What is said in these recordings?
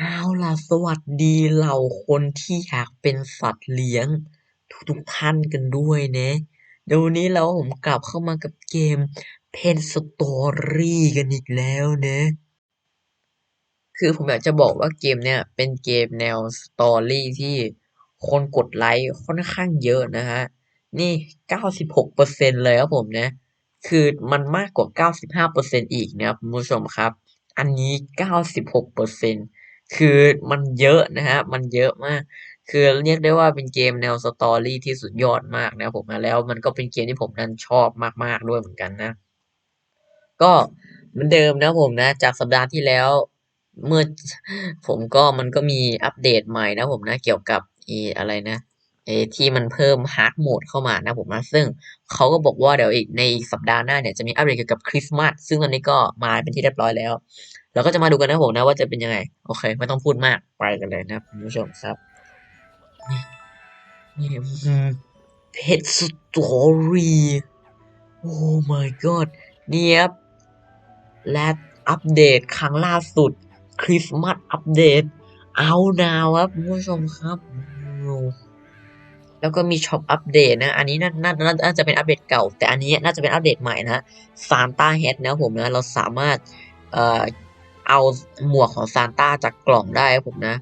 เอาล่ะ สวัสดีเหล่าคนที่อยากเป็นสัตว์เลี้ยง ทุกๆท่านกันด้วยนะเดี๋ยววันนี้เราผมกลับเข้ามากับเกม Pen Story กันอีกแล้วนะ คือผมอยากจะบอกว่าเกมเนี่ยเป็นเกมแนวสตอรี่ที่คนกดไลค์ค่อนข้างเยอะนะฮะ นี่ 96%เลยครับผมนะ คือมันมากกว่า 95%อีกนะครับคุณผู้ชมครับ อันนี้ 96% คือมันเยอะนะฮะ มันเยอะมาก คือเรียกได้ว่าเป็นเกมแนวสตอรี่ที่สุดยอดมากนะผมนะแล้วมันก็เป็นเกมที่ผมนั้นชอบมาก ๆ ด้วยเหมือนกันนะ ก็เหมือนเดิมนะผมนะ จากสัปดาห์ที่แล้ว เมื่อผมก็มันก็มีอัปเดตใหม่นะผมนะ เกี่ยวกับอ้อะไรนะไอ้ที่มันเพิ่ม Hard Mode เข้ามานะผมนะซึ่งเขาก็บอกว่าเดี๋ยวอีกในสัปดาห์หน้าเนี่ยจะมีอัปเดตเกี่ยวกับคริสต์มาสซึ่งตอนนี้ก็มาเป็นที่เรียบร้อยแล้ว เราก็จะมาดูกันนะผมนะว่าจะเป็นยังไง โอเค ไม่ต้องพูดมากไปกันเลยนะคุณผู้ชมครับนี่นี่อื้อฮือ Pet Story Oh my god นี่ครับและอัปเดตครั้งล่าสุด คริสต์มาสอัปเดต Out Now ครับคุณผู้ชมครับ แล้วก็มีช็อปอัปเดตนะ อันนี้น่าน่าน่าจะเป็นอัปเดตเก่า แต่อันนี้น่าจะเป็นอัปเดตใหม่นะ Santa Hat นะผมนะ เราสามารถเอ่อ เอาหมวกของซานต้าจากกล่องได้ครับผมนะ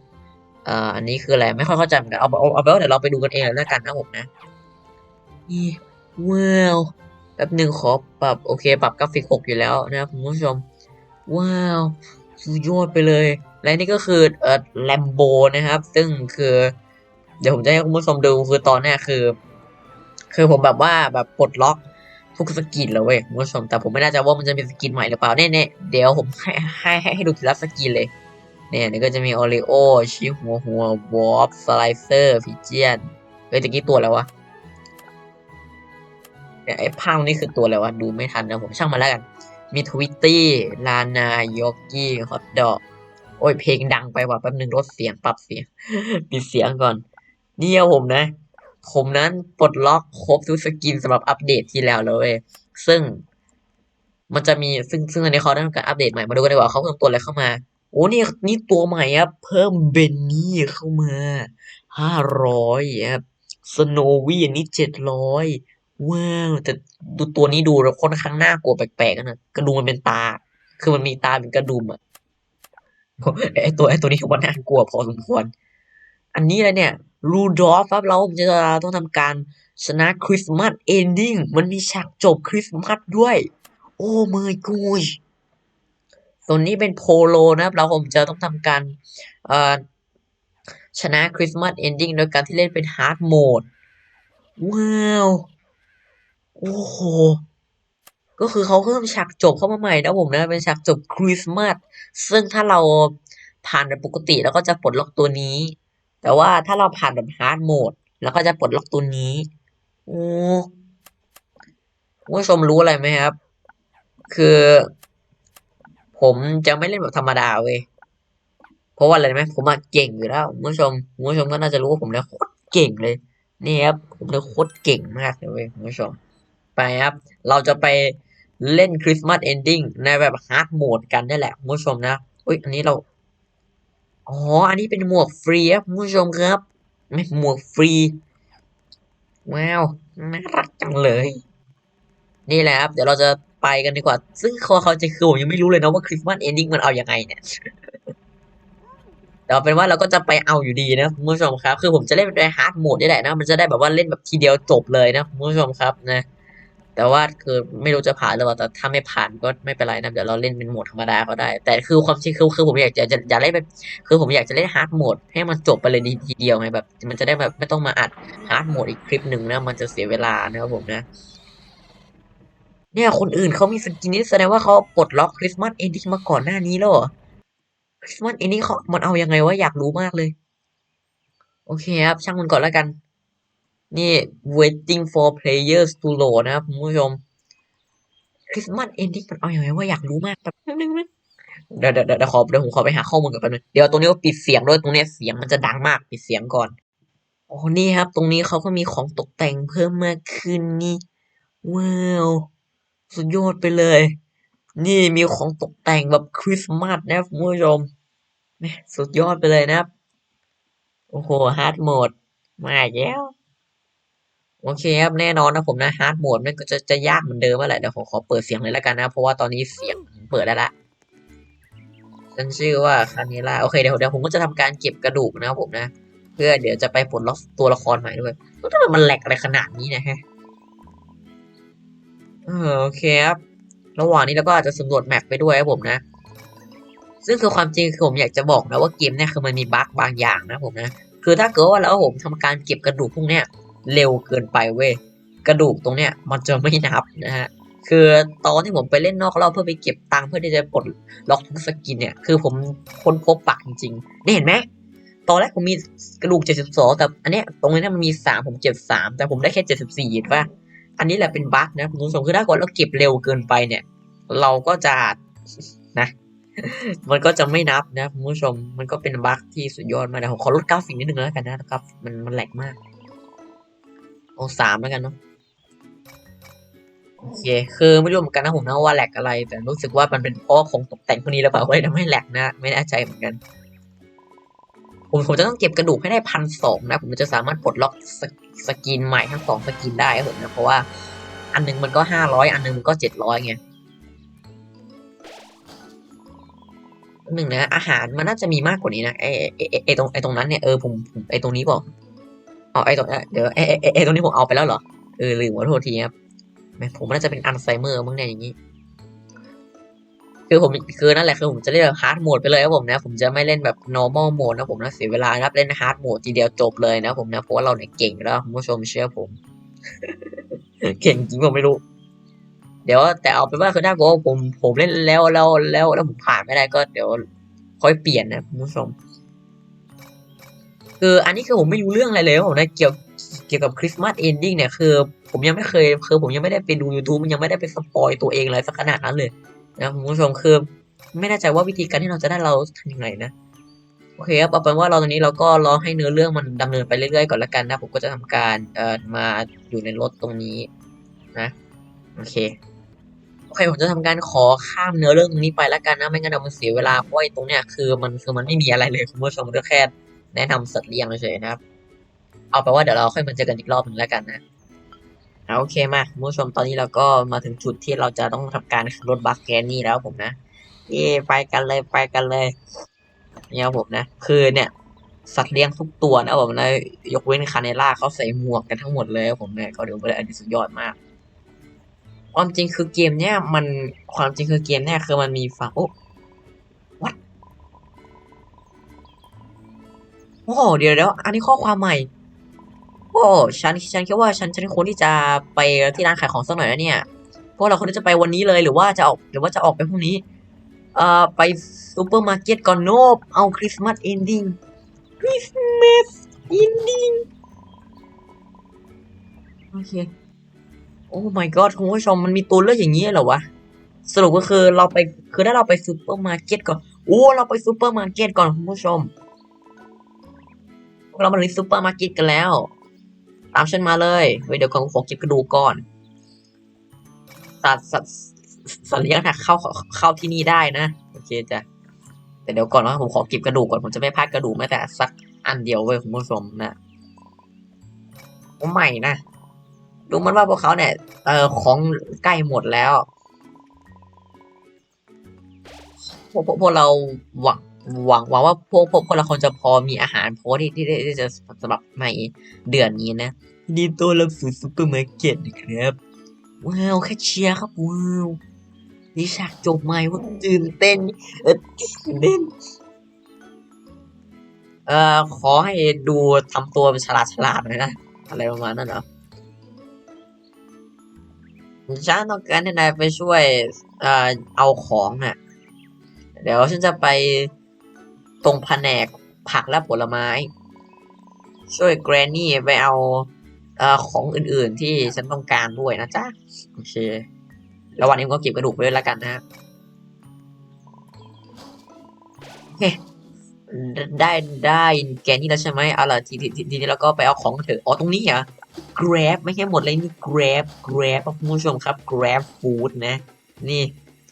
เอ่ออันนี้คืออะไรไม่ค่อยเข้าใจเหมือนกันเอาเอาเอาเป็นว่าเดี๋ยวเราไปดูกันเองเลยแล้วกันนะผมนะนี่ว้าวแป๊บหนึ่งขอปรับโอเค ปรับกราฟิก6อยู่แล้วนะครับคุณผู้ชม ว้าวสุดยอดไปเลย และนี่ก็คือเอ่อ Lambo นะครับ ซึ่งคือ เดี๋ยวผมจะให้คุณผู้ชมดูคือตอนนี้คือ คือผมแบบว่าแบบปลดล็อก ทุกสกินแล้วเว้ยคุณผู้ชมแต่ผมไม่แน่ใจว่ามันจะมีสกินใหม่หรือเปล่าแน่ๆเดี๋ยวผมให้ให้ให้ให้ดูทีละสกินเลยเนี่ยนี่ก็จะมี Oreo ชิหัวหัว Warp Slicer Pigeon เฮ้ยตะกี้ตัวอะไรวะเนี่ยไอ้ภาพนี้คือตัวอะไรวะดูไม่ทันนะผมช่างมันแล้วกัน มีทวิตตี้ลานายอกกี้ฮอตดอกโอ้ยเพลงดังไปว่ะแป๊บนึงลดเสียงปรับเสียงปิดเสียงก่อน เนี่ครับผมนะ ผมนั้นปลดล็อกครบทุกสกินสำหรับอัปเดตที่แล้วเลยซึ่งมันจะมีซึ่งซึ่งอันนี้เขาได้ทำการอัปเดตใหม่มาดูกันดีกว่าเขาเพิ่มตัวอะไรเข้ามาโอ้นี่นี่ตัวใหม่ครับเพิ่มเบนนี่เข้ามาห้าร้อยครับสโนวี่อันนี้เจ็ดร้อยว้าวแต่ดูตัวนี้ดูแล้วค่อนข้างน่ากลัวแปลกๆนะกระดุมมันเป็นตา คือมันมีตาเป็นกระดุมอะไอตัวไอตัวนี้มันน่ากลัวพอสมควร อันนี้อะไรเนี่ยรูดอฟครับเราจะต้องทำการชนะคริสต์มาสเอนดิ้งมันมีฉากจบคริสต์มาสด้วย โอ้ my gosh ตัวนี้เป็นโพโลนะครับ เราผมจะต้องทำการชนะคริสต์มาสเอนดิ้งโดยการที่เล่นเป็นฮาร์ดโหมดว้าว โอ้โห ก็คือเขาเพิ่มฉากจบเข้ามาใหม่นะผมนะ เป็นฉากจบคริสต์มาสซึ่งถ้าเราผ่านปกติเราก็จะปลดล็อกตัวนี้ แต่ว่าถ้าเราผ่านแบบฮาร์ดโหมดเราก็จะปลดล็อกตัวนี้โอ้คุณผู้ชมรู้อะไรไหมครับ คือ ผมจะไม่เล่นแบบธรรมดาเว้ยเพราะว่าอะไรไหมผมมาเก่งอยู่แล้วคุณผู้ชมคุณผู้ชมก็น่าจะรู้ว่าผมเนี่ยโคตรเก่งเลย นี่ครับ ผมเนี่ยโคตรเก่งมากเลยเว้ยคุณผู้ชม ไปครับ เราจะไปเล่นคริสต์มาสเอนดิ้งในแบบฮาร์ดโหมดกันนี่แหละคุณผู้ชมนะอุ้ยอันนี้เรา อ๋อ อันนี้เป็นหมวกฟรีครับคุณผู้ชมครับไม่หมวกฟรี ว้าว น่ารักจังเลย นี่แหละครับ เดี๋ยวเราจะไปกันดีกว่า ซึ่งเขาเขาจะคือผมยังไม่รู้เลยนะว่าคริสต์มาสเอนดิ้งมันเอาอยัางไงเนี่ยแต่เอาเป็นว่าเราก็จะไปเอาอยู่ดีนะคุณผู้ชมครับ คือผมจะเล่นในฮาร์ดโหมดนี่แหละนะ มันจะได้แบบว่าเล่นแบบทีเดียวจบเลยนะคุณผู้ชมครับนะ แต่ว่าคือไม่รู้จะผ่านหรือเปล่าแต่ถ้าไม่ผ่านก็ไม่เป็นไรนะเดี๋ยวเราเล่นเป็นโหมดธรรมดาก็ได้ แต่คือความจริงคือคือผมอยากจะจะอยากเล่นแบบคือผมอยากจะเล่นฮาร์ดโหมดให้มันจบไปเลยทีเดียวไงแบบ มันจะได้แบบไม่ต้องมาอัดฮาร์ดโหมดอีกคลิปหนึ่งนะมันจะเสียเวลานะครับผมนะเนี่ยคนอื่นเขามีสกินนี้แสดงว่าเขาปลดล็อกคริสต์มาสเอนดิ้งมาก่อนหน้านี้แล้วเหรอคริสต์มาสเอนดิ้งเขามันเอายังไงวะอยากรู้มากเลย โอเคครับ ช่างมันก่อนแล้วกัน นี่ waiting for players to load นะครับคุณผู้ชมคริสต์มาสเอนดิ้งมันเอาอย่างไรว่าอยากรู้มากแบบนึงนะเดี๋ยวเดี๋ยวเดี๋ยวขอเดี๋ยวผมขอไปหาข้อมูลกันแป๊บนึงเดี๋ยวตรงนี้ก็ปิดเสียงด้วยตรงนี้เสียงมันจะดังมากปิดเสียงก่อนอ๋อนี่ครับ ตรงนี้เขาก็มีของตกแต่งเพิ่มมากขึ้นนี่ว้าวสุดยอดไปเลย นี่มีของตกแต่งแบบคริสต์มาสนะคุณผู้ชมสุดยอดไปเลยนะครับ โอ้โหฮาร์ดโหมดมาแล้ว โอเคครับแน่นอนนะผมนะฮาร์ดโหมดมันก็จะจะยากเหมือนเดิมนั่นแหละเดี๋ยวผมขอเปิดเสียงเลยแล้วกันนะ เพราะว่าตอนนี้เสียงเปิดได้ละฉันชื่อว่าคานิล่าโอเคเดี๋ยวเดี๋ยวผมก็จะทำการเก็บกระดูกนะครับผมนะ เพื่อเดี๋ยวจะไปปลดล็อกตัวละครใหม่ด้วยแล้วทำไมมันแหลกอะไรขนาดนี้นะฮะโอเคครับระหว่างนี้เราก็อาจจะสำรวจแมปไปด้วยครับผมนะ ซึ่งคือความจริงคือผมอยากจะบอกนะว่าเกมเนี่ยคือมันมีบั๊กบางอย่างนะผมนะ คือถ้าเกิดว่าแล้วผมทำการเก็บกระดูกพวกเนี้ย เร็วเกินไปเว้ยกระดูกตรงเนี้ยมันจะไม่นับนะฮะคือตอนที่ผมไปเล่นนอกรอบเพื่อไปเก็บตังค์เพื่อที่จะปลดล็อกทุกสกินเนี่ยคือผมค้นพบปักจริงๆนี่เห็นไหมตอนแรกผมมีกระดูก 72 แต่อันเนี้ยตรงนี้มันมี 3 ผม 73 แต่ผมได้แค่ 74เห็นปะอันนี้แหละเป็นบั๊กนะคุณผู้ชมคือถ้าเกิดเราเก็บเร็วเกินไปเนี่ย เราก็จะนะมันก็จะไม่นับนะคุณผู้ชมมันก็เป็นบั๊กที่สุดยอดมากนะผมขอลดกราฟิกนิดนึงแล้วกันนะครับ มันมันแหลกมาก เอาสามแล้วกันเนาะโอเคคือไม่รู้เหมือนกันนะผมนะว่าแหลกอะไร แต่รู้สึกว่ามันเป็นเพราะของตกแต่งพวกนี้หรือเปล่าว่าทำให้แหลกนะ ไม่แน่ใจเหมือนกัน ผมผมจะต้องเก็บกระดูกให้ได้พันสองนะ ผมจะสามารถปลดล็อกสกสกินใหม่ทั้งสองสกินได้ครับผมนะเพราะว่าอันหนึงมันก็ห้าร้อยอันหนึงมันก็เจ็ดร้อยไงหนึ่งนะอาหารมันน่าจะมีมากกว่านี้นะไอไอไอ้ไอตรงไอตรงนั้นเนี่ยเออผมผมไอตรงนี้บอก เอาไอตรงเอ่อเดี๋ยวไอไอไอ้ไอตรงนี้ผมเอาไปแล้วเหรอ เออลืมขอโทษทีครับแหมผมน่าจะเป็นอัลไซเมอร์มั้งเนี่ยอย่างนี้ คือผมคือนั่นแหละคือผมจะเล่นแบบฮาร์ดโหมดไปเลยครับผมนะ ผมจะไม่เล่นแบบ normal โหมดนะผมนะเสียเวลานะครับเล่นฮาร์ดโหมดทีเดียวจบเลยนะผมนะเพราะว่าเราเนี่ยเก่งแล้วคุณผู้ชมเชื่อผม เก่งจริงผมไม่รู้ เดี๋ยวแต่เอาเป็นว่าคือถ้ากิดว่าผมผมเล่นแล้วแล้วแล้วแล้วผมผ่านไม่ได้ก็ เดี๋ยวค่อยเปลี่ยนนะคุณผู้ชม คืออันนี้คือผมไม่รู้เรื่องอะไรเลยผมนะเกี่ยวเกี่ยวกับคริสต์มาสเอนดิ้งเนี่ยคือ ผมยังไม่เคยคือผมยังไม่ได้ไปดู YouTube มันยังไม่ได้ไปสปอยตัวเองอะไรสักขนาดนั้นเลยนะคุณผู้ชมคือ ไม่แน่ใจว่าวิธีการที่เราจะได้เราทำยังไงนะโอเคครับเอาเป็นว่าเราตอนนี้เราก็รอให้เนื้อเรื่องมันดำเนินไปเรื่อยๆก่อนละกันนะ ผมก็จะทำการเอ่อมาอยู่ในรถตรงนี้นะโอเคโอเคผมจะทำการขอข้ามเนื้อเรื่องตรงนี้ไปละกันนะไม่งั้นเดี๋ยวมันเสียเวลาเพราะไอ้ตรงเนี้ยคือมันคือมันไม่มีอะไรเลยคุณผู้ชมก็แค่ แนะนำสัตว์เลี้ยงเฉยๆนะครับ เอาไปว่าเดี๋ยวเราค่อยมาเจอกันอีกรอบหนึ่งแล้วกันนะเอาโอเคมาคุณผู้ชมตอนนี้เราก็มาถึงจุดที่เราจะต้องทำการรถบัสแกนนี่แล้วผมนะเย่ไปกันเลยไปกันเลยเนี่ยผมนะ คือเนี่ยสัตว์เลี้ยงทุกตัวนะผมนะยกเว้นคาเนล่าเขาใส่หมวกกันทั้งหมดเลยผมเนี่ยก็เดี๋ยวไปเลยอันนี้สุดยอดมาก ความจริงคือเกมเนี้ยมันความจริงคือเกมเนี้ยคือมันมีฝั่งโอ้ โอ้เดี๋ยวเดี๋ยวอันนี้ข้อความใหม่ โอ้ฉันฉันคิดว่าฉันฉันควรที่จะไปที่ร้านขายของสักหน่อยนะเนี่ยเพราะเราควรที่จะไปวันนี้เลยหรือว่าจะออกหรือว่าจะออกไปพรุ่งนี้ เอ่อไปซูเปอร์มาร์เก็ตก่อนโนบเอาคริสต์มาสเอนดิ้งคริสต์มาสเอนดิ้งโอเคโอ้ my god คุณผู้ชมมันมีตัวเลือกอย่างนี้เหรอวะสรุปก็คือเราไปคือถ้าเราไปซูเปอร์มาร์เก็ตก่อนโอ้เราไปซูเปอร์มาร์เก็ตก่อนคุณผู้ชม เรามาถึงซูเปอร์มาร์เก็ตกันแล้ว ตามฉันมาเลยเดี๋ยวกอนกูขอเก็บกระดูกก่อนสัตว์สัตว์สัตว์เลี้ยงนะเข้าเข้าที่นี่ได้นะโอเคจ้ะแต่เดี๋ยวก่อนนะผมขอเก็บกระดูกก่อนผมจะไม่พลาดกระดูกแม้แต่สักอันเดียวเว้ยคุณผู้ชมนะโอ้ใหม่นะดูเหมันว่าพวกเขาเนี่ยเออของใกล้หมดแล้วพวกพวกพวกเราหวัง หวังหวังว่าพวกพวกพวกเราคนจะพอมีอาหารพอที่ที่ที่จะสำหรับในเดือนนี้นะนดีต้อนรับสู่ซูเปอร์มาร์เก็ตนะครับว้าวแค่เชียร์ครับว้าวนี่ฉากจบใหม่ว่าตื่นเต้นเออตื่นเต้นเอ่อขอให้ดูทำตัวเป็นฉลาดฉลาดหน่อยนะอะไรประมาณนั้นเหรอฉันต้องการให้นายไปช่วยเอ่อเอาของน่ะ เดี๋ยวฉันจะไป ตรงแผนกผักและผลไม้ ช่วยแกรนนี่ไปเอาเอ่อของอื่นๆที่ฉันต้องการด้วยนะจ๊ะ โอเคแล้ววันนี้ผมก็เก็บกระดูกไปด้วยแล้วกันนะโอเคได้ได้แกนี่แล้วใช่ไหมเอาล่ะทีทีทีทีนี้เราก็ไปเอาของเถอะอ๋อตรงนี้เหรอ grab ไม่ใช่หมดเลยนี่ grab grab ครับคุณผู้ชมครับ grab food นะ นี่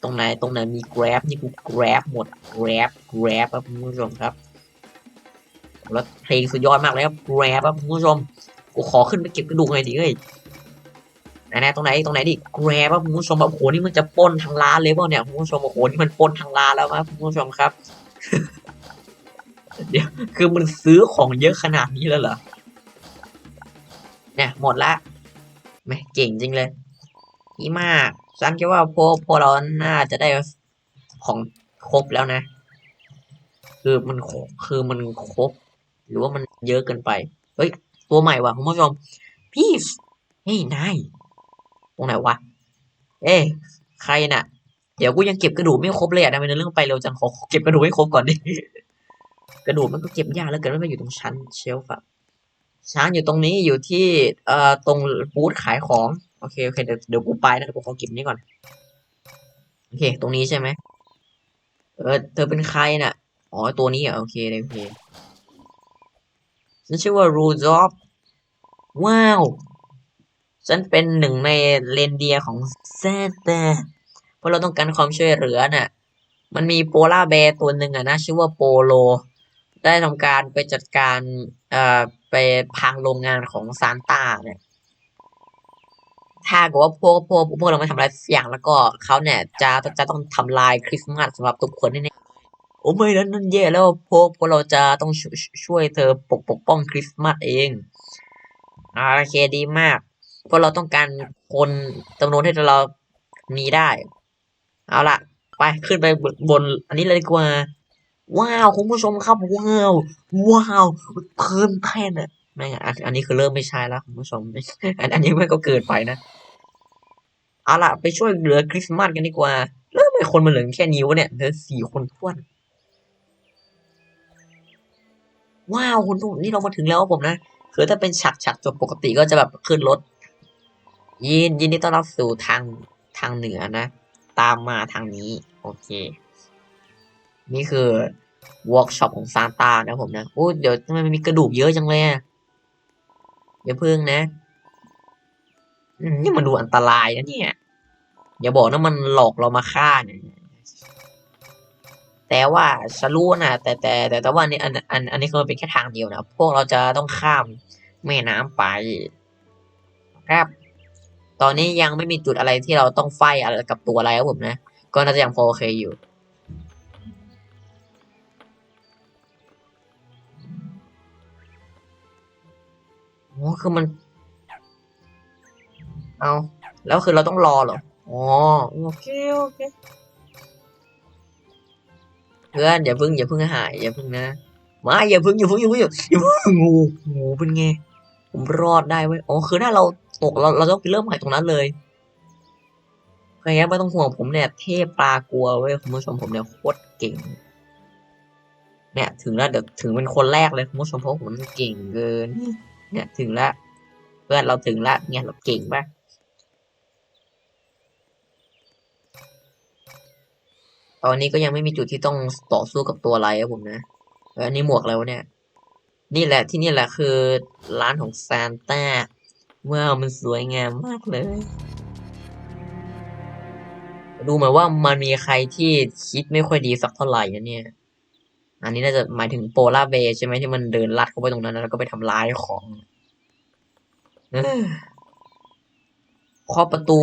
รงไหนตรงไหนมี grab นี่กู grab หมด grab grab ครับคุณผู้ชมครับแล้วเพลงสุดยอดมากเลยครับ grab ครับคุณผู้ชมกูขอขึ้นไปเก็บกระดูกหน่อยดิเอ้ยไหนๆตรงไหนตรงไหนดิ grab ครับคุณผู้ชมแบบโอ้โหนี่มันจะป้นทางร้านเลยเปล่าเนี่ยคุณผู้ชมโอ้โหนี่มันป้นทางร้านแล้วครับคุณผู้ชมครับเดี๋ยวคือมันซื้อของเยอะขนาดนี้แล้วเหรอเนี่ยหมดละแม่เก่งจริงเลยดีมาก ฉันคิดว่าพวกพวกเราน่าจะได้ของครบแล้วนะ คือมันคือมันครบ หรือว่ามันเยอะเกินไป เฮ้ย ตัวใหม่ว่ะคุณผู้ชม พี่เฮ้ยนายตรงไหนวะ เอ้ใครน่ะ เดี๋ยวกูยังเก็บกระดูกไม่ครบเลยอะทำไมเรื่องไปเร็วจังขอเก็บกระดูกให้ครบก่อนดิ กระดูกมันก็เก็บยากแล้วเกินไม่มาอยู่ตรงชั้นเชลฟ์อะช้างอยู่ตรงนี้อยู่ที่เอ่อตรงบูธขายของ โอเคโอเคเดี๋ยวเดี๋ยวกูไปนะเดี๋ยวกูขอเก็บนี้ก่อน โอเค ตรงนี้ใช่ไหมเออเธอเป็นใครน่ะ อ๋อตัวนี้เหรอะโอเคโอเคฉันชื่อว่ารูซอฟว้าว ฉันเป็นหนึ่งในเรนเดียของแซนต้เพราะเราต้องการความช่วยเหลือน่ะ มันมีโปลาแบร์ตัวหนึ่งอะนะ ชื่อว่าโปโล ได้ทำการไปจัดการเอ่อไปพังโรงงานของซานต้าเนี่ย ถ้าเกิดว่าพวกพวกพวกเราไม่ทำอะไรสักอย่างแล้วก็เขาเนี่ยจะจะต้องทำลายคริสต์มาสสำหรับทุกคนแน่ๆโอ้ไม่นั้นนั่นแย่แล้วพวกพวกเราจะต้องช,ช่วยเธอปกปกป้องคริสต์มาสเองโอเคดีมาก เพราะเราต้องการคนจำนวนที่เรามีได้ เอาล่ะไปขึ้นไปบนบน อันนี้เลยดีกว่า ว้าว คุณผู้ชมครับ ว้าว ว้าวเพิ่มแค่น่ะ แม่อันอันนี้คือเริ่มไม่ใช่แล้วคุณผู้ชมอันอันนี้ไม่ก็เกินไปนะเอาล่ะไปช่วยเหลือคริสต์มาสกันดีกว่าแล้วทำไมคนมันเหลือแค่นิ้วะเนี่ยเหลือสี่คนท้วน ว้าวคุณผู้นี่เรามาถึงแล้วผมนะคือถ้าเป็นฉากฉากจบปกติก็จะแบบขึ้นรถยินยินดีต้อนรับสู่ทางทางเหนือนะ ตามมาทางนี้ โอเค นี่คือวอล์กช็อปของซานตานะผมนะโอ้เดี๋ยวทำไมมันมีกระดูกเยอะจังเลยอะ อย่าพึ่งนะนี่มันดูอันตรายนะเนี่ย อย่าบอกนะมันหลอกเรามาฆ่าเนี่ยแต่ว่าฉันรู้นะแต่แต่แต่แต่ว่านี่อันอันอันนี้คือเป็นแค่ทางเดียวนะพวกเราจะต้องข้ามแม่น้ำไป ครับ ตอนนี้ยังไม่มีจุดอะไรที่เราต้องไฟอะไรกับตัวอะไรครับผมนะ ก็น่าจะยังพอโอเคอยู่ โอ้คือมัน เอาแล้วคือเราต้องรอเหรอ อ๋อโอเคโอเคเพื่อนอย่าเพึ่งอย่าเพึ่งหายอย่าเพึ่งนะมาอย่าเพึ่งอย่าเพึ่งอย่าเพึ่งอย่าเพึ่งงูงูเป็นไงผมรอดได้เว้ยอ๋อคือถ้าเราตกเราเราต้องเริ่มใหม่ตรงนั้นเลยใครไม่ต้องห่วงผมเนี่ยเทพปลากลัวเว้ยคุณผู้ชมผมเนี่ยโคตรเก่ง เนี่ย ถึงแล้วเดี๋ยวถึงเป็นคนแรกเลยคุณผู้ชมเพราะผมเก่งเกิน เนี่ยถึงล้วเพื่อนเราถึงล้วเนี่ยเราเก่งปะตอนนี้ก็ยังไม่มีจุดที่ต้องต่อสู้กับตัวอะไรครับผมนะแล้วอันนี้หมวกแล้วเนี่ย นี่แหละที่นี่แหละคือร้านของซานต้าว้าวมันสวยงามมากเลย ดูเหมือนว่ามันมีใครที่คิดไม่ค่อยดีสักเท่าไหร่นะเนี่ย อันนี้น่าจะหมายถึงโปลาร์เบร์ใช่ไหมที่มันเดินลัดเข้าไปตรงนั้น แล้วก็ไปทำร้ายของเอ้อเคาะประตู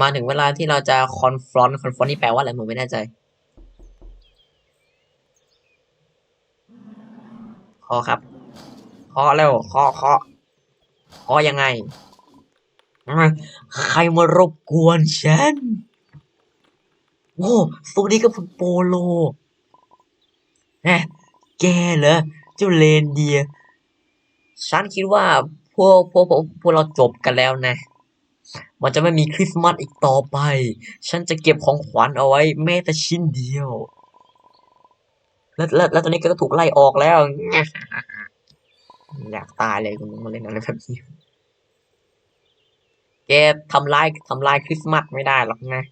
มาถึงเวลาที่เราจะคอนฟรอนต์คอนฟรอนต์นี่แปลว่าอะไรผมไม่แน่ใจเคาะครับเคาะแล้วเคาะเคาะเคาะยังไงอืมใครมารบกวนฉัน โอ้สวัสดีครับคุณโปโล แหมแกเหรอเจ้าเลนเดีย ฉันคิดว่าพวกพวกพวกพวกเราจบกันแล้วนะ มันจะไม่มีคริสต์มาสอีกต่อไป ฉันจะเก็บของขวัญเอาไว้แม้แต่ชิ้นเดียว แล้วแล้วแล้วตอนนี้แกก็ถูกไล่ออกแล้ว อยากตายเลยคุณมาเล่นอะไรแบบนี้แกทำลายทำลายคริสต์มาสไม่ได้หรอกนะ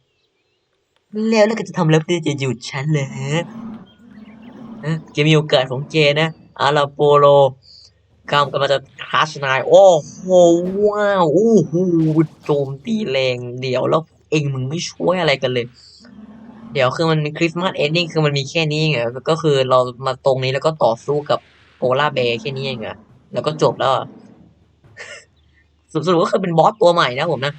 แล้วแล้วก็จะทำแล้วเพื่อจะหยุดฉันเหร อฮะแกมีโอกาสของแกนะอาราโปโลกำกำลังจะคราชนาย โอ้โหว้าวโอ้โหโจมตีแรงเดี๋ยวแล้วเองมึงไม่ช่วยอะไรกันเลย เดี๋ยวคือมันคริสต์มาสเอนดิ้งคือมันมีแค่นี้ไงก็คือเรามาตรงนี้แล้วก็ต่อสู้กับโปลาร์แบร์แค่นี้เองอะแล้วก็จบแล้วอะสรุปสรุปก็คือเป็นบอสตัวใหม่นะผมนะ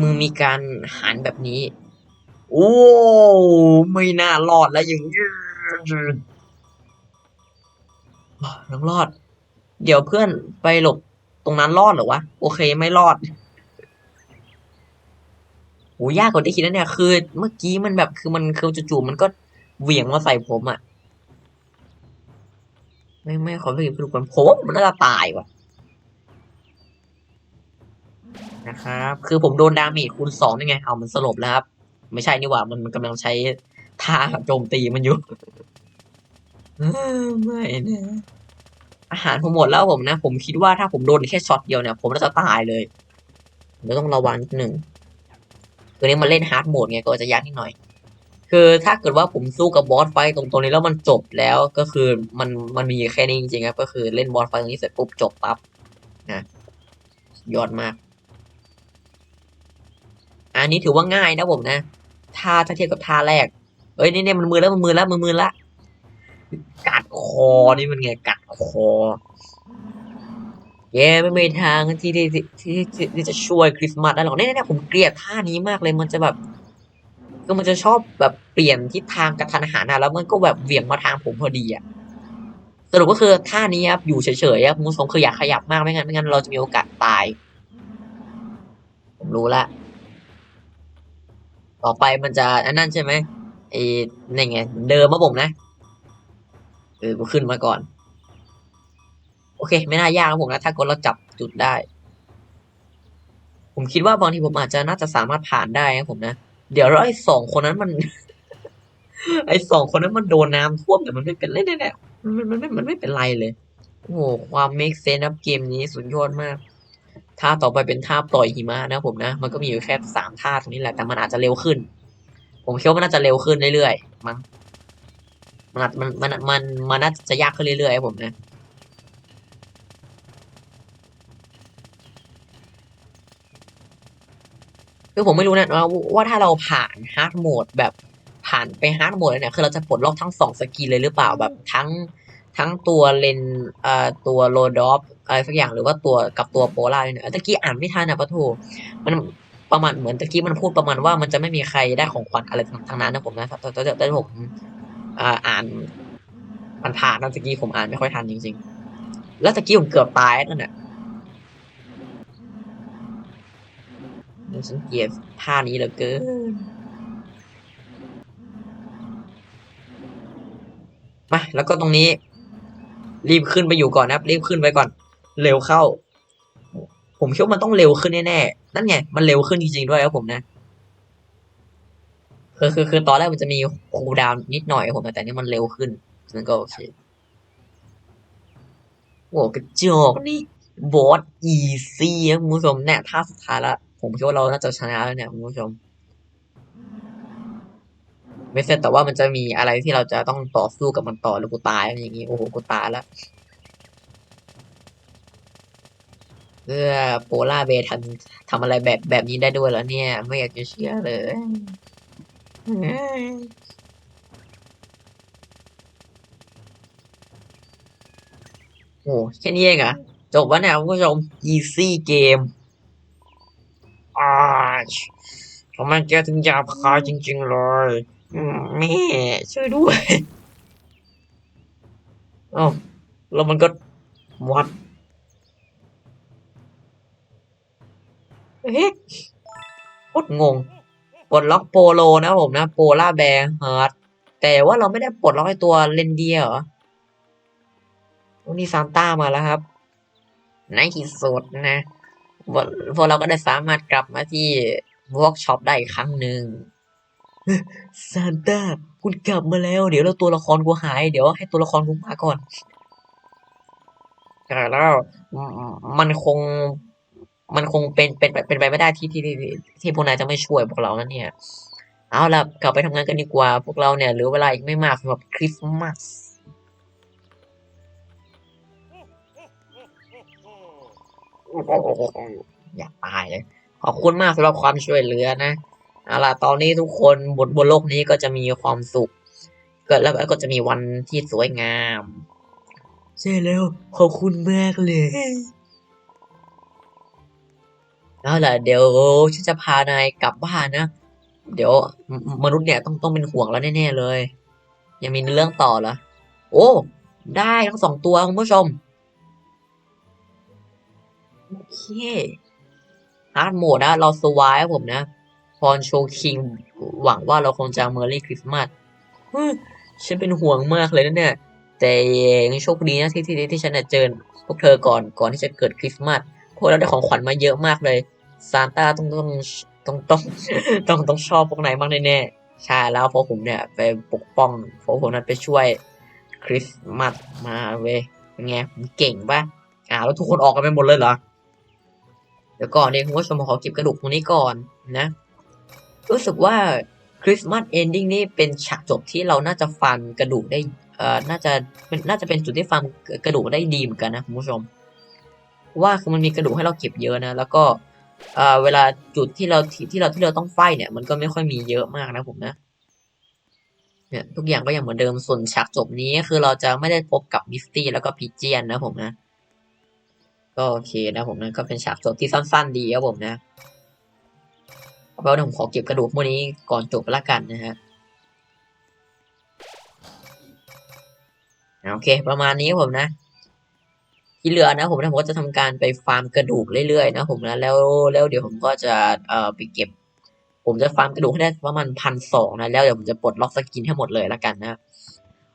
มือมีการหันแบบนี้ โอ้ไม่น่ารอดแล้วย่างนี้น้องรอด เดี๋ยวเพื่อนไปหลบตรงนั้นรอดเหรอวะ โอเคไม่รอดโหยากกว่าที่คิดนะเนี่ยคือเมื่อกี้มันแบบคือมันคือจู่ๆมันก็เหวี่ยงมาใส่ผมอะไม่ไม่ขอไม่พูดกันผมมันน่าจะตายว่ะนะครับ คือผมโดนดาเมจคูณสองนี่ไง เอามันสลบแล้วครับ ไม่ใช่นี่หว่า มันมันกำลังใช้ท่าโจมตีมันอยู่ไม่นะอาหารผมหมดแล้วผมนะ ผมคิดว่าถ้าผมโดนแค่ช็อตเดียวเนี่ย ผมน่าจะตายเลยเดี๋ยวต้องระวังนิดหนึ่งตัวนี้มันเล่นฮาร์ดโหมดไงก็จะยากนิดหน่อย คือถ้าเกิดว่าผมสู้กับบอสไฟตรงตรงนี้แล้วมันจบแล้วก็คือมันมันมีแค่นี้จริงๆครับก็คือเล่นบอสไฟต์ตรงนี้เสร็จปุ๊บจบปั๊บนะยอดมาก อันนี้ถือว่าง่ายนะผมนะ ถ้าถ้าเทียบกับท่าแรก เอ้ยนี่เนี่ยมันมือแล้วมันมือแล้วมันมือละกัดคอนี่มันไงกัดคอแย่ไม่มีทางที่ที่ที่ที่จะช่วยคริสต์มาสได้หรอกเนี่ยเนี่ยผมเกลียดท่านี้มากเลยมันจะแบบก็มันจะชอบแบบเปลี่ยนทิศทางกระทันหันนะแล้วมันก็แบบเหวี่ยงมาทางผมพอดีอะสรุปก็คือท่านี้ครับอยู่เฉยๆครับคุณผู้ชมคืออยากขยับมากไม่งั้นไม่งั้นเราจะมีโอกาสตาย ผมรู้ละ ต่อไปมันจะอันนั้นใช่ไหมไอ้นี่ไงเดิมมาผมนะเออกูขึ้นมาก่อน โอเค ไม่น่ายากครับผมนะถ้ากดเราจับจุดได้ ผมคิดว่าบางทีผมอาจจะน่าจะสามารถผ่านได้นะผมนะเดี๋ยวแล้วไอ้สองคนนั้นมัน ไอ้สองคนนั้นมันโดนน้ำท่วมแต่มันไม่เป็นไรแน่ๆมันมันไมันมันไม่เป็นไรเลย โอ้โหความ make sense ครับเกมนี้สุดยอดมาก ท่าต่อไปเป็นท่าปล่อยหิมะนะผมนะ มันก็มีอยู่แค่สามท่าตรงนี้แหละแต่มันอาจจะเร็วขึ้น ผมคิดว่ามันน่าจะเร็วขึ้นเรื่อยๆมั้งมันอาจมันมันมันมันน่าจะยากขึ้นเรื่อยๆครับผมนะคือผมไม่รู้นะว่าว่าถ้าเราผ่านฮาร์ดโหมดแบบผ่านไปฮาร์ดโหมดเนี่ยคือเราจะปลดล็อกทั้งสองสกินเลยหรือเปล่าแบบทั้ง ทั้งตัวเลนเอ่อตัวโลดอฟอะไรสักอย่างหรือว่าตัวกับตัวโปล่าเนี่ยตะกี้อ่านไม่ทันนะปะโถมันประมาณเหมือนตะกี้มันพูดประมาณว่ามันจะไม่มีใครได้ของขวัญอะไรทั้งนั้นนะผมนะแต่แต่แต่ผมอ่าอ่านมันผ่านนะตะกี้ผมอ่านไม่ค่อยทันจริง ๆ แล้วตะกี้ผมเกือบตายนั่นแหละฉันเกลียดท่านี้เหลือเกินมาแล้วก็ตรงนี้ รีบขึ้นไปอยู่ก่อนนะครับ รีบขึ้นไปก่อน เร็วเข้า ผมคิดว่ามันต้องเร็วขึ้นแน่ๆนั่นไงมันเร็วขึ้นจริงๆด้วยครับผมนะคือคือคือตอนแรกมันจะมีคูลดาวน์นิดหน่อยผมแต่นี่มันเร็วขึ้นนั่นก็โอเคโอ้กระจอกนี่บอสอีซี่ครับคุณผู้ชมเนี่ยท่าสุดท้ายละผมคิดว่าเราน่าจะชนะแล้วเนี่ยคุณผู้ชม ไม่เสร็จแต่ว่ามันจะมีอะไรที่เราจะต้องต่อสู้กับมันต่อแล้วกูตายอะไรอย่างงี้โอ้โหกูตายล้วเพื่อโปล่าเบทำทำอะไรแบบแบบนี้ได้ด้วยแล้วเนี่ย ไม่อยากจะเชื่อเลยโอ้แค่นี้เองอะจบแล้วเนี่ยคุณผู้ชม easy game อ่าทำไมแกถึงหยาบคายจริง ๆ เลย แม่ช่วยด้วยอ้าแล้วมันก็วัดเฮ้ยโคตรงงปลดล็อกโปโลนะผมนะ โปล่าแบร์ฮาร์ดแต่ว่าเราไม่ได้ปลดล็อกไอ้ตัวเลนเดียเหรอวันนี้ซานต้ามาแล้วครับในที่สุดนะพวกพวกเราก็ได้สามารถกลับมาที่วอล์กช็อปได้อีกครั้งหนึ่ง ซานต้าคุณกลับมาแล้ว เดี๋ยวเราตัวละครกูหาย เดี๋ยวให้ตัวละครกูมาก่อนใช่แล้วมันคง มันคงเป็นเป็นเป็นไปไม่ได้ที่ที่ที่ที่ที่พวกนายจะไม่ช่วยพวกเรานั่นเนี่ย เอาล่ะกลับไปทำงานกันดีกว่า พวกเราเนี่ยเหลือเวลาอีกไม่มากสำหรับคริสต์มาสอยากตายเลยขอบคุณมากสำหรับความช่วยเหลือนะ เอาล่ะตอนนี้ทุกคนบนบนโลกนี้ก็จะมีความสุขก็แล้วก็จะมีวันที่สวยงาม ใช่แล้ว ขอบคุณมากเลยเอาล่ะเดี๋ยวฉันจะพานายกลับบ้านนะ เดี๋ยวมมนุษย์เนี่ยต้องต้องเป็นห่วงแล้วแน่ๆเลย ยังมีเรื่องต่อเหรอ โอ้ ได้ทั้งสองตัวคุณผู้ชม โอเคฮาร์ดโหมดนะ เราสวายผมนะ พรโชคิง หวังว่าเราคงจะเมอร์รี่คริสต์มาสฮึฉันเป็นห่วงมากเลยนะเนี่ย แต่ยังโชคดีนะที่ที่ที่ฉันเจอพวกเธอก่อนก่อนที่จะเกิดคริสต์มาสพวกเราได้ของขวัญมาเยอะมากเลยซานต้าต้องต้องต้องต้องต้องต้องชอบพวกนายมากแน่ๆใช่แล้วเพราะผมเนี่ยไปปกป้องเพราะผมนั้นไปช่วยคริสต์มาสมาเว้ยเป็นไงผมเก่งปะอ่าแล้วทุกคนออกกันไปหมดเลยเหรอเดี๋ยวก่อนเดี๋ยวคุณผู้ชมขอเก็บกระดูกตรงนี้ก่อนนะ รู้สึกว่าคริสต์มาสเอนดิ้งนี่เป็นฉากจบที่เราน่าจะฟันกระดูกได้เอ่อน่าจะเป็นน่าจะเป็นจุดที่ฟันกระดูกได้ดีเหมือนกันนะคุณผู้ชม ว่าคือมันมีกระดูกให้เราเก็บเยอะนะ แล้วก็เอ่อเวลาจุดที่เราที่ที่เราที่เราต้องไฟเนี่ยมันก็ไม่ค่อยมีเยอะมากนะผมนะเนี่ยทุกอย่างก็ยังเหมือนเดิมส่วนฉากจบนี้คือเราจะไม่ได้พบกับมิสตี้แล้วก็พีเจียนนะผมนะก็โอเคนะผมนะก็เป็นฉากจบที่สั้น ๆ ดีครับผมนะ เอาเป็นว่าเดี๋ยวผมขอเก็บกระดูกพวกนี้ก่อนจบละกันนะฮะโอเค ประมาณนี้ผมนะ ที่เหลือนะ ผมนะผมก็จะทำการไปฟาร์มกระดูกเรื่อยๆนะผมนะแล้วแล้วเดี๋ยวผมก็จะเอ่อไปเก็บ ผมจะฟาร์มกระดูกให้ได้ประมาณพันสองนะแล้วเดี๋ยวผมจะปลดล็อกสกินให้หมดเลยละกันนะ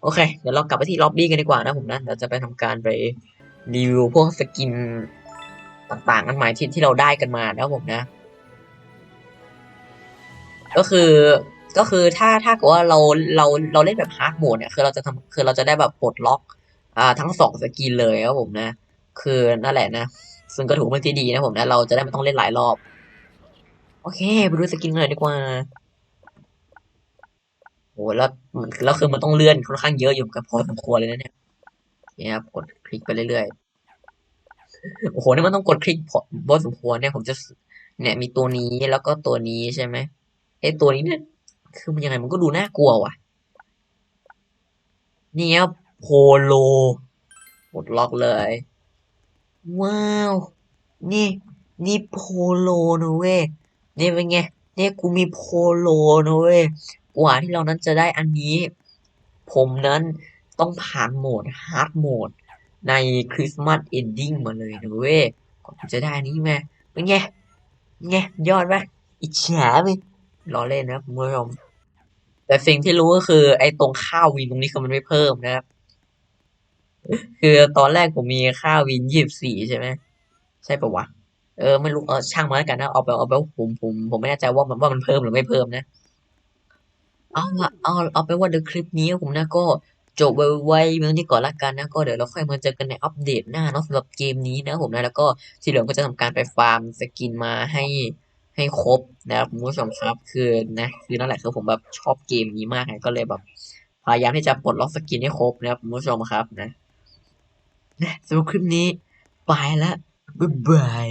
โอเค เดี๋ยวเรากลับไปที่ล็อบบี้กันดีกว่านะผมนะเราจะไปทำการไปรีวิวพวกสกินต่างๆอันใหม่ที่ที่เราได้กันมานะผมนะ ก็คือก็คือถ้าถ้าเกิดว่าเราเราเราเล่นแบบฮาร์ดโหมดเนี่ยคือเราจะทำคือเราจะได้แบบปลดล็อกอ่าทั้งสองสกินเลยครับผมนะ คือนั่นแหละนะ ซึ่งก็ถูกเป็นที่ดีนะผมนะ เราจะได้ไม่ต้องเล่นหลายรอบ โอเคไปดูสกินกันหน่อยดีกว่าโอ้แล้วมันแล้วคือมันต้องเลื่อนค่อนข้างเยอะอยู่กับพอสมควรเลยนะเนี่ยนี่ครับกดคลิกไปเรื่อยๆโอ้โหนี่มันต้องกดคลิกพอสมควรเนี่ยผมจะเนี่ยมีตัวนี้แล้วก็ตัวนี้ใช่ไหม ไอ้ตัวนี้เนี่ยคือมันยังไงมันก็ดูน่ากลัวว่ะเนี่ยโพโลกดล็อกเลย ว้าว นี่ นี่โพโลนะเว้ยนี่เป็นไงเนี่ยกูมีโพโลนะเว้ยกว่าที่เรานั้นจะได้อันนี้ ผมนั้นต้องผ่านโหมดฮาร์ดโหมดในคริสต์มาสเอนดิ้งมาเลยนะเว้ยกว่าจะได้อันนี้มาเป็นไงเป็นไงยอดไหมอิจฉาไหม ล้อเล่นนะคุณผู้ชม แต่สิ่งที่รู้ก็คือ ไอ้ตรงค่าวินตรงนี้คือมันไม่เพิ่มนะครับ คือตอนแรกผมมีค่าวินยี่สิบสี่ใช่ไหมใช่ปะวะเออไม่รู้เออช่างมาแล้วกันนะเอาไปเอาไปผมผมผมไม่แน่ใจว่ามันว่ามันเพิ่มหรือไม่เพิ่มนะเอาเอาเอาไปว่าเดี๋ยวคลิปนี้ผมนะก็จบไวๆเมื่อนี้ก่อนละกันนะก็เดี๋ยวเราค่อยมาเจอกันในอัปเดตหน้าเนาะสำหรับเกมนี้นะผมนะแล้วก็ที่เหลือก็จะทำการไปฟาร์มสกินมาให้ ให้ครบนะครับคุณผู้ชมครับคือนะคือนั่นแหละคือผมแบบชอบเกมนี้มากไงก็เลยแบบพยายามที่จะปลดล็อกสกินให้ครบนะครับคุณผู้ชมครับนะนะสำหรับคลิปนี้ไปละบ๊ายบาย